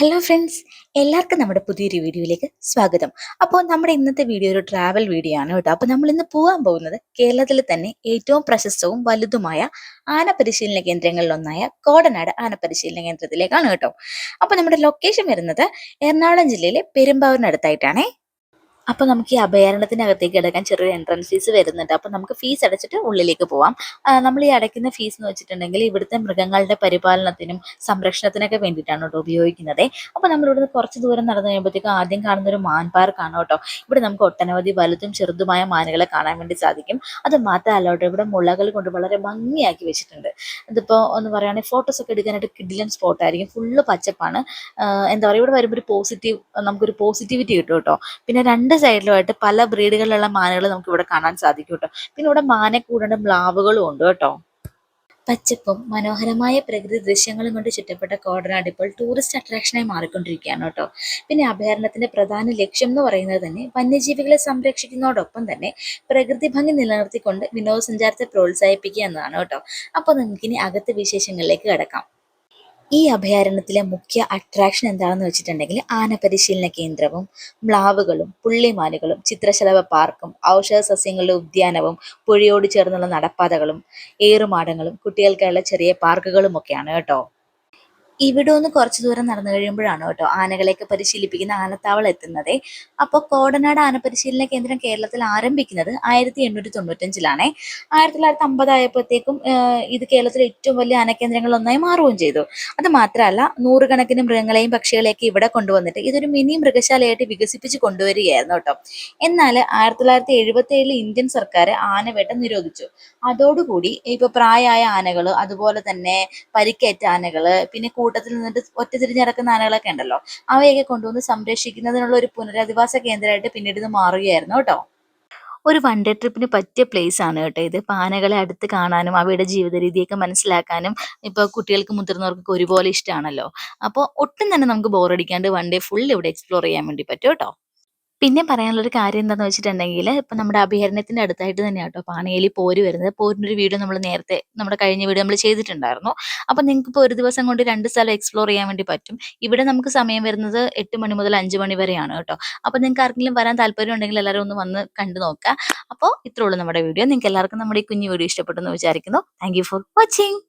Hello friends എല്ലാവർക്കും നമ്മുടെ പുതിയൊരു വീഡിയോയിലേക്ക് സ്വാഗതം. അപ്പോൾ നമ്മുടെ ഇന്നത്തെ വീഡിയോ ഒരു ട്രാവൽ വീഡിയോ ആണ് കേട്ടോ. അപ്പോൾ നമ്മൾ ഇന്ന് പോകാൻ പോകുന്നത് കേരളത്തിൽ തന്നെ ഏറ്റവും പ്രശസ്തവും വലുതുമായ ആന പരിശീലന കേന്ദ്രങ്ങളിലൊന്നായ കോടനാട് ആന പരിശീലന കേന്ദ്രത്തിലേക്കാണ് കേട്ടോ. അപ്പോൾ നമ്മുടെ ലൊക്കേഷൻ വരുന്നത് എറണാകുളം ജില്ലയിലെ പെരുമ്പാവൂരിനടുത്തായിട്ടാണേ. അപ്പോൾ നമുക്ക് ഈ അഭയാരണത്തിനകത്തേക്ക് അടക്കാൻ ചെറിയൊരു എൻട്രൻസ് ഫീസ് വരുന്നുണ്ട്. അപ്പോൾ നമുക്ക് ഫീസ് അടച്ചിട്ട് ഉള്ളിലേക്ക് പോവാം. നമ്മൾ ഈ അടയ്ക്കുന്ന ഫീസ് എന്ന് വെച്ചിട്ടുണ്ടെങ്കിൽ ഇവിടുത്തെ മൃഗങ്ങളുടെ പരിപാലനത്തിനും സംരക്ഷണത്തിനൊക്കെ വേണ്ടിയിട്ടാണ് കേട്ടോ ഉപയോഗിക്കുന്നത്. അപ്പോൾ നമ്മൾ ഇവിടുന്ന് കുറച്ച് ദൂരം നടന്നു കഴിയുമ്പോഴത്തേക്കും ആദ്യം കാണുന്ന ഒരു മാൻ പാർക്കാണ് കേട്ടോ. ഇവിടെ നമുക്ക് ഒട്ടനവധി വലുതും ചെറുതുമായ മാനുകളെ കാണാൻ വേണ്ടി സാധിക്കും. അത് മാത്രമല്ല കേട്ടോ ഇവിടെ മുളകൾ കൊണ്ട് വളരെ ഭംഗിയാക്കി വെച്ചിട്ടുണ്ട്. ഇതിപ്പോൾ ഒന്ന് പറയുകയാണെങ്കിൽ ഫോട്ടോസ് ഒക്കെ എടുക്കാനായിട്ട് കിഡിലൻ സ്പോട്ട് ആയിരിക്കും. ഫുള്ള് പച്ചപ്പാണ്. എന്താ പറയുക ഇവിടെ വരുമ്പോൾ ഒരു പോസിറ്റീവ് നമുക്കൊരു പോസിറ്റിവിറ്റി കിട്ടും കേട്ടോ. പിന്നെ രണ്ട് സൈഡിലുമായിട്ട് പല ബ്രീഡുകളിലുള്ള മാനുകൾ നമുക്ക് ഇവിടെ കാണാൻ സാധിക്കും കേട്ടോ പിന്നെ ഇവിടെ മാനെ കൂടാണ്ട് മ്ലാവുകളും ഉണ്ട് കേട്ടോ. പച്ചപ്പും മനോഹരമായ പ്രകൃതി ദൃശ്യങ്ങളും കൊണ്ട് ചുറ്റപ്പെട്ട കോടനാട് ഇപ്പോൾ ടൂറിസ്റ്റ് അട്രാക്ഷനായി മാറിക്കൊണ്ടിരിക്കുകയാണ് കേട്ടോ. പിന്നെ അഭയാരണ്യത്തിന്റെ പ്രധാന ലക്ഷ്യം എന്ന് പറയുന്നത് തന്നെ വന്യജീവികളെ സംരക്ഷിക്കുന്നതോടൊപ്പം തന്നെ പ്രകൃതി ഭംഗി നിലനിർത്തിക്കൊണ്ട് വിനോദസഞ്ചാരത്തെ പ്രോത്സാഹിപ്പിക്കുക എന്നതാണ് കേട്ടോ. അപ്പോൾ നമുക്കിനി അകത്ത് വിശേഷങ്ങളിലേക്ക് കിടക്കാം. ഈ അഭയാരണ്യത്തിലെ മുഖ്യ അട്രാക്ഷൻ എന്താണെന്ന് വെച്ചിട്ടുണ്ടെങ്കിൽ ആന പരിശീലന കേന്ദ്രവും മ്ലാവുകളും പുള്ളിമാനുകളും ചിത്രശലഭ പാർക്കും ഔഷധ സസ്യങ്ങളുടെ ഉദ്യാനവും പുഴയോട് ചേർന്നുള്ള നടപ്പാതകളും ഏറുമാടങ്ങളും കുട്ടികൾക്കായുള്ള ചെറിയ പാർക്കുകളും ഒക്കെയാണ് കേട്ടോ. ഇവിടെ ഒന്ന് കുറച്ച് ദൂരം നടന്നു കഴിയുമ്പോഴാണ് കേട്ടോ ആനകളെയൊക്കെ പരിശീലിപ്പിക്കുന്ന ആനത്താവളം എത്തുന്നത്. അപ്പോൾ കോടനാട് ആനപരിശീലന കേന്ദ്രം കേരളത്തിൽ ആരംഭിക്കുന്നത് ആയിരത്തി എണ്ണൂറ്റി തൊണ്ണൂറ്റഞ്ചിലാണേ ആയിരത്തി തൊള്ളായിരത്തി അമ്പതായപ്പോഴത്തേക്കും ഇത് കേരളത്തിലെ ഏറ്റവും വലിയ ആനക്കേന്ദ്രങ്ങളിലൊന്നായി മാറുകയും ചെയ്തു. അത് മാത്രമല്ല നൂറുകണക്കിന് മൃഗങ്ങളെയും പക്ഷികളെയൊക്കെ ഇവിടെ കൊണ്ടുവന്നിട്ട് ഇതൊരു മിനി മൃഗശാലയായിട്ട് വികസിപ്പിച്ച് കൊണ്ടുവരികയായിരുന്നു കേട്ടോ. എന്നാൽ ആയിരത്തി തൊള്ളായിരത്തി എഴുപത്തി ഏഴിൽ ഇന്ത്യൻ സർക്കാർ ആനവേട്ട നിരോധിച്ചു. അതോടുകൂടി ഇപ്പൊ പ്രായമായ ആനകൾ അതുപോലെ തന്നെ പരിക്കേറ്റ ആനകൾ പിന്നെ കൂട്ടത്തിൽ നിന്നിട്ട് ഒറ്റ തിരിഞ്ഞ് നടക്കുന്ന ആനകളൊക്കെ ഉണ്ടല്ലോ. അവയൊക്കെ കൊണ്ടുവന്ന് സംരക്ഷിക്കുന്നതിനുള്ള ഒരു പുനരധിവാസ കേന്ദ്രമായിട്ട് പിന്നീട് ഇത് മാറുകയായിരുന്നു കേട്ടോ. ഒരു വൺ ഡേ ട്രിപ്പിന് പറ്റിയ പ്ലേസ് ആണ് കേട്ടോ ഇത്. പാനകളെ അടുത്ത് കാണാനും അവയുടെ ജീവിത രീതിയൊക്കെ മനസ്സിലാക്കാനും ഇപ്പൊ കുട്ടികൾക്ക് മുതിർന്നവർക്കൊക്കെ ഒരുപോലെ ഇഷ്ടമാണല്ലോ അപ്പോൾ ഒട്ടും തന്നെ നമുക്ക് ബോറടിക്കാണ്ട് വൺ ഡേ ഫുൾ ഇവിടെ എക്സ്പ്ലോർ ചെയ്യാൻ വേണ്ടി പറ്റും കേട്ടോ. പിന്നെ പറയാനുള്ളൊരു കാര്യം എന്താന്ന് വെച്ചിട്ടുണ്ടെങ്കിൽ ഇപ്പം നമ്മുടെ അഭയാരണ്യത്തിന്റെ അടുത്തായിട്ട് തന്നെയാണ് കേട്ടോ പാണിയേലി പോര് വരുന്നത്. പോരിന്റെ ഒരു വീഡിയോ നമ്മൾ നേരത്തെ നമ്മുടെ കഴിഞ്ഞ വീഡിയോ നമ്മൾ ചെയ്തിട്ടുണ്ടായിരുന്നു. അപ്പം നിങ്ങൾക്ക് ഇപ്പോൾ ഒരു ദിവസം കൊണ്ട് രണ്ട് സ്ഥലം എക്സ്പ്ലോർ ചെയ്യാൻ വേണ്ടി പറ്റും. ഇവിടെ നമുക്ക് സമയം വരുന്നത് എട്ട് മണി മുതൽ അഞ്ച് മണി വരെയാണ് കേട്ടോ. അപ്പോൾ നിങ്ങൾക്ക് ആർക്കെങ്കിലും വരാൻ താല്പര്യം ഉണ്ടെങ്കിൽ എല്ലാവരും ഒന്ന് വന്ന് കണ്ടു നോക്കുക. അപ്പോൾ ഇത്രയുള്ളൂ നമ്മുടെ വീഡിയോ. നിങ്ങൾക്ക് എല്ലാവർക്കും നമ്മുടെ ഈ കുഞ്ഞു വീഡിയോ ഇഷ്ടപ്പെട്ടെന്ന് വിചാരിക്കുന്നു. Thank for watching